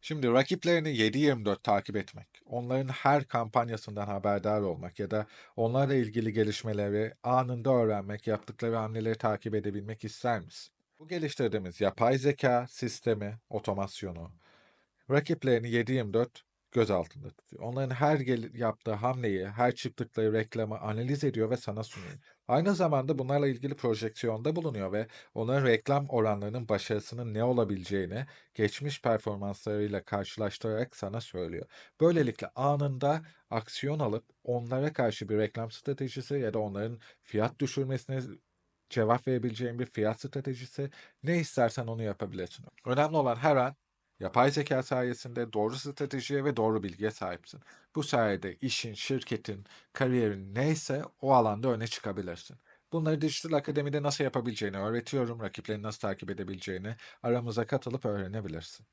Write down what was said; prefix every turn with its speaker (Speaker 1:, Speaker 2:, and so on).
Speaker 1: Şimdi rakiplerini 7/24 takip etmek, onların her kampanyasından haberdar olmak ya da onlarla ilgili gelişmeleri anında öğrenmek, yaptıkları hamleleri takip edebilmek ister misin? Bu geliştirdiğimiz yapay zeka sistemi, otomasyonu, rakiplerini 7/24 göz altında tutuyor. Onların her gel- yaptığı hamleyi, her çıktıkları reklamı analiz ediyor ve sana sunuyor. Aynı zamanda bunlarla ilgili projeksiyonda bulunuyor ve onların reklam oranlarının başarısının ne olabileceğini geçmiş performanslarıyla karşılaştırarak sana söylüyor. Böylelikle anında aksiyon alıp onlara karşı bir reklam stratejisi ya da onların fiyat düşürmesine cevap verebileceğin bir fiyat stratejisi ne istersen onu yapabilirsin. Önemli olan her an yapay zeka sayesinde doğru stratejiye ve doğru bilgiye sahipsin. Bu sayede işin, şirketin, kariyerin neyse o alanda öne çıkabilirsin. Bunları Dijital Akademi'de nasıl yapabileceğini öğretiyorum, rakiplerini nasıl takip edebileceğini aramıza katılıp öğrenebilirsin.